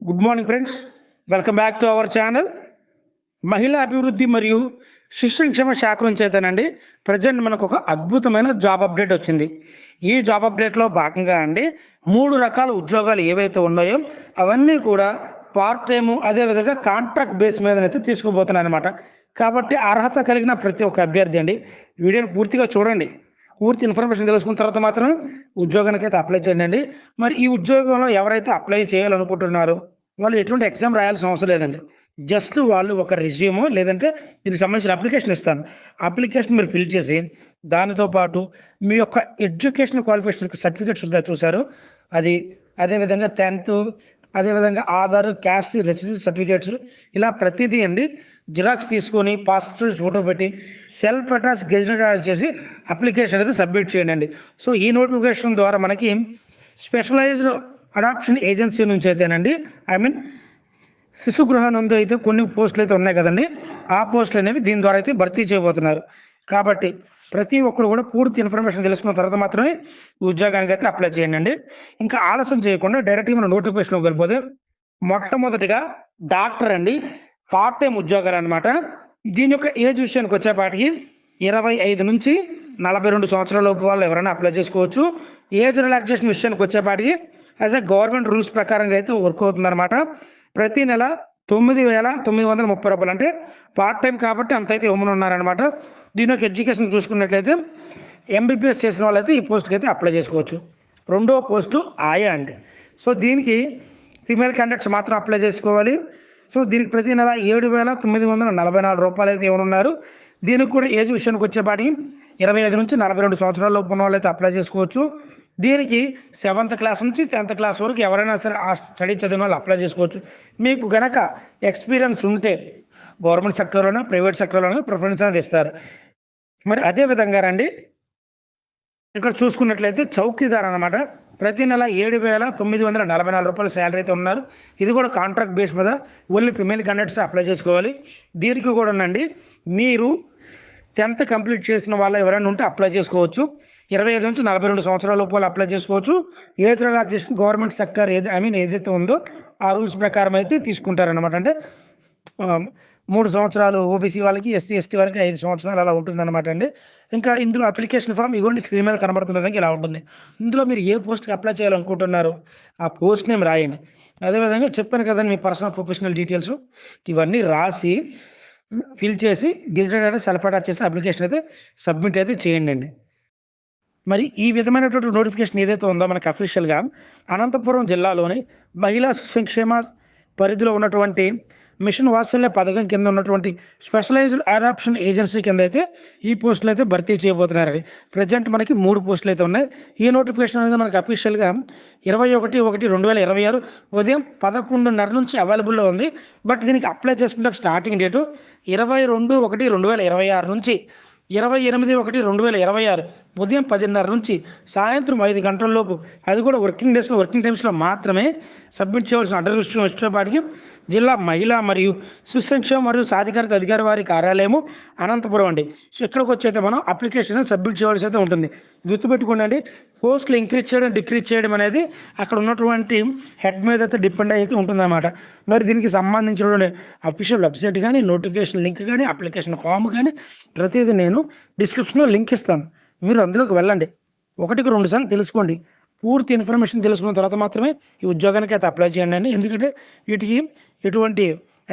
Good morning friends welcome back to our channel మహిళా అభివృద్ధి మరియు శిశు సంక్షేమ శాఖ నుంచి అయితేనండి ప్రజెంట్ మనకు ఒక అద్భుతమైన జాబ్ అప్డేట్ వచ్చింది. ఈ జాబ్ అప్డేట్లో భాగంగా అండి మూడు రకాల ఉద్యోగాలు ఏవైతే ఉన్నాయో అవన్నీ కూడా పార్ట్ టైము అదేవిధంగా కాంట్రాక్ట్ బేస్ మీద అయితే తీసుకుపోతున్నాయి అనమాట కాబట్టి అర్హత కలిగిన ప్రతి ఒక్క అభ్యర్థి అండి వీడియోని పూర్తిగా చూడండి. పూర్తి ఇన్ఫర్మేషన్ తెలుసుకున్న తర్వాత మాత్రం ఉద్యోగానికి అయితే అప్లై చేయండి. మరి ఈ ఉద్యోగంలో ఎవరైతే అప్లై చేయాలనుకుంటున్నారో వాళ్ళు ఎటువంటి ఎగ్జామ్ రాయాల్సిన అవసరం లేదండి. జస్ట్ వాళ్ళు ఒక రెజ్యూమ్ లేదంటే దీనికి సంబంధించిన అప్లికేషన్ ఇస్తాను. అప్లికేషన్ మీరు ఫిల్ చేసి దానితో పాటు మీ యొక్క ఎడ్యుకేషన్ క్వాలిఫికేషన్ సర్టిఫికేట్స్ ఉంటాయి చూసారు అది అదేవిధంగా టెన్త్ అదేవిధంగా ఆధార్ క్యాస్ట్ రెసిడెన్స్ సర్టిఫికేట్స్ ఇలా ప్రతిదీ అండి. జిరాక్స్ తీసుకొని పాస్పోర్ట్ ఫోటో పెట్టి సెల్ఫ్ అటాచ్ గెజినెట్ చేసి అప్లికేషన్ అయితే సబ్మిట్ చేయండి. సో ఈ నోటిఫికేషన్ ద్వారా మనకి స్పెషలైజ్డ్ అడాప్షన్ ఏజెన్సీ నుంచి అయితేనండి ఐ మీన్ శిశు గృహానందు అయితే కొన్ని పోస్టులు అయితే ఉన్నాయి కదండి ఆ పోస్టులు అనేవి దీని ద్వారా అయితే భర్తీ చేయబోతున్నారు. కాబట్టి ప్రతి ఒక్కరు కూడా పూర్తి ఇన్ఫర్మేషన్ తెలుసుకున్న తర్వాత మాత్రమే ఉద్యోగానికి అయితే అప్లై చేయండి. ఇంకా ఆలస్యం చేయకుండా డైరెక్ట్గా మన నోటిఫికేషన్లోకి వెళ్ళిపోతే మొట్టమొదటిగా డాక్టర్ అండి పార్ట్ టైం ఉద్యోగాలు అనమాట దీని యొక్క ఏజ్ విషయానికి వచ్చేపాటికి ఇరవై ఐదు నుంచి నలభై రెండు సంవత్సరాల లోపు వాళ్ళు ఎవరైనా అప్లై చేసుకోవచ్చు. ఏజ్ రిలాక్సేషన్ విషయానికి వచ్చేపాటికి యాజ్ ఎ గవర్నమెంట్ రూల్స్ ప్రకారంగా అయితే వర్క్ అవుతుందన్నమాట. ప్రతి నెల తొమ్మిది వేల తొమ్మిది వందల ముప్పై రూపాయలు. అంటే పార్ట్ టైం కాబట్టి అంత అయితే ఇవ్వమని ఉన్నారనమాట దీని యొక్క ఎడ్యుకేషన్ చూసుకున్నట్లయితే ఎంబీబీఎస్ చేసిన వాళ్ళైతే ఈ పోస్ట్కి అయితే అప్లై చేసుకోవచ్చు. రెండో పోస్టు ఆయా అండి. సో దీనికి ఫీమేల్ క్యాండిడేట్స్ మాత్రం అప్లై చేసుకోవాలి. సో దీనికి ప్రతి నెల ఏడు వేల తొమ్మిది వందల నలభై నాలుగు రూపాయలు అయితే ఇవ్వనున్నారు. దీనికి కూడా ఏజ్ విషయానికి వచ్చేపాటికి ఇరవై ఐదు నుంచి నలభై రెండు సంవత్సరాల లోపు ఉన్న వాళ్ళైతే అప్లై చేసుకోవచ్చు. దీనికి సెవెంత్ క్లాస్ నుంచి టెన్త్ క్లాస్ వరకు ఎవరైనా సరే ఆ స్టడీ చదివిన వాళ్ళు అప్లై చేసుకోవచ్చు. మీకు గనక ఎక్స్పీరియన్స్ ఉంటే గవర్నమెంట్ సెక్టర్లోనే ప్రైవేట్ సెక్టర్లోనే ప్రిఫరెన్స్ అనేది ఇస్తారు. మరి అదే విధంగా రండి. ఇక్కడ చూసుకున్నట్లయితే చౌకీదార్ అనమాట ప్రతి నెల ఏడు వేల తొమ్మిది వందల నలభై నాలుగు రూపాయల శాలరీ అయితే ఉన్నారు. ఇది కూడా కాంట్రాక్ట్ బేస్ మీద ఓన్లీ ఫిమేల్ క్యాండిడేట్స్ అప్లై చేసుకోవాలి. దీనికి కూడా ఉండండి మీరు టెన్త్ కంప్లీట్ చేసిన వాళ్ళు ఎవరైనా ఉంటే అప్లై చేసుకోవచ్చు. ఇరవై ఐదు నుంచి నలభై రెండు సంవత్సరాల లోపల అప్లై చేసుకోవచ్చు. ఏజ్ రిలాక్సేషన్ గవర్నమెంట్ సెక్టర్ ఏది ఐ మీన్ ఏదైతే ఉందో ఆ రూల్స్ ప్రకారం అయితే తీసుకుంటారనమాట అంటే మూడు సంవత్సరాలు ఓబీసీ వాళ్ళకి ఎస్సీ ఎస్టీ వాళ్ళకి ఐదు సంవత్సరాలు అలా ఉంటుందన్నమాట అండి. ఇంకా ఇందులో అప్లికేషన్ ఫామ్ ఇగోండి స్క్రీన్ మీద కనబడుతుంది ఇలా ఉంటుంది. ఇందులో మీరు ఏ పోస్ట్కి అప్లై చేయాలనుకుంటున్నారు? ఆ పోస్ట్ నేమ్ రాయండి. అదేవిధంగా చెప్పాను కదండి మీ పర్సనల్ ప్రొఫెషనల్ డీటెయిల్స్ ఇవన్నీ రాసి ఫిల్ చేసి గెజిటెడ్ అయితే సెల్ఫ్ అటాచ్ చేసి అప్లికేషన్ అయితే సబ్మిట్ అయితే చేయండి అండి. మరి ఈ విధమైనటువంటి నోటిఫికేషన్ ఏదైతే ఉందో మనకి అఫీషియల్గా అనంతపురం జిల్లాలోని మహిళా సంక్షేమ పరిధిలో ఉన్నటువంటి మిషన్ వాత్సల్య పథకం కింద ఉన్నటువంటి స్పెషలైజ్డ్ అడాప్షన్ ఏజెన్సీ కింద అయితే ఈ పోస్టులు అయితే భర్తీ చేయబోతున్నారండి. ప్రజెంట్ మనకి మూడు పోస్టులు అయితే ఉన్నాయి. ఈ నోటిఫికేషన్ అనేది మనకి అఫీషియల్గా ఇరవై ఒకటి ఒకటి రెండు వేల ఇరవై ఆరు ఉదయం పదకొండున్నర నుంచి అవైలబుల్లో ఉంది. బట్ దీనికి అప్లై చేసుకుంటే స్టార్టింగ్ డేటు ఇరవై రెండు ఒకటి రెండు వేల ఇరవై ఆరు నుంచి ఇరవై ఎనిమిది ఒకటి రెండు వేల ఇరవై ఆరు ఉదయం పదిన్నర నుంచి సాయంత్రం ఐదు గంటల లోపు. అది కూడా వర్కింగ్ డేస్లో వర్కింగ్ టైమ్స్లో మాత్రమే సబ్మిట్ చేయవలసిన అడ్రస్ విషయం వచ్చేపాటికి జిల్లా మహిళా మరియు సుసంక్షేమ మరియు సాధికారిక అధికారి వారి కార్యాలయము అనంతపురం అండి. సో ఇక్కడికి వచ్చైతే మనం అప్లికేషన్ సబ్మిట్ చేయవలసి అయితే ఉంటుంది. గుర్తుపెట్టుకోండి పోస్టులు ఇంక్రీజ్ చేయడం డిక్రీజ్ చేయడం అనేది అక్కడ ఉన్నటువంటి హెడ్ మీద అయితే డిపెండ్ అయితే ఉంటుందన్నమాట. మరి దీనికి సంబంధించినటువంటి అఫీషియల్ వెబ్సైట్ కానీ నోటిఫికేషన్ లింక్ కానీ అప్లికేషన్ ఫామ్ కానీ ప్రతిదీ నేను డిస్క్రిప్షన్లో లింక్ ఇస్తాను. మీరు అందులోకి వెళ్ళండి. ఒకటికి రెండు సార్లు తెలుసుకోండి. పూర్తి ఇన్ఫర్మేషన్ తెలుసుకున్న తర్వాత మాత్రమే ఈ ఉద్యోగానికి అయితే అప్లై చేయండి ఎందుకంటే వీటికి ఎటువంటి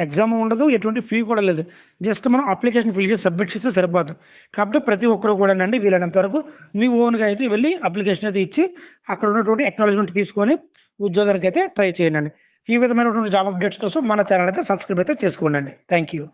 ఎగ్జామ్ ఉండదు ఎటువంటి ఫీ కూడా లేదు. జస్ట్ మనం అప్లికేషన్ ఫిల్ చేసి సబ్మిట్ చేస్తే సరిపోదు. కాబట్టి ప్రతి ఒక్కరు కూడా అండి వీలైనంత వరకు మీ ఓన్గా అయితే వెళ్ళి అప్లికేషన్ అయితే ఇచ్చి అక్కడ ఉన్నటువంటి అక్నాలజ్మెంట్ తీసుకొని ఉద్యోగానికి అయితే ట్రై చేయండి. ఈ విధమైనటువంటి జాబ్ అప్డేట్స్ కోసం మన ఛానల్ అయితే సబ్స్క్రైబ్ అయితే చేసుకోండి. Thank you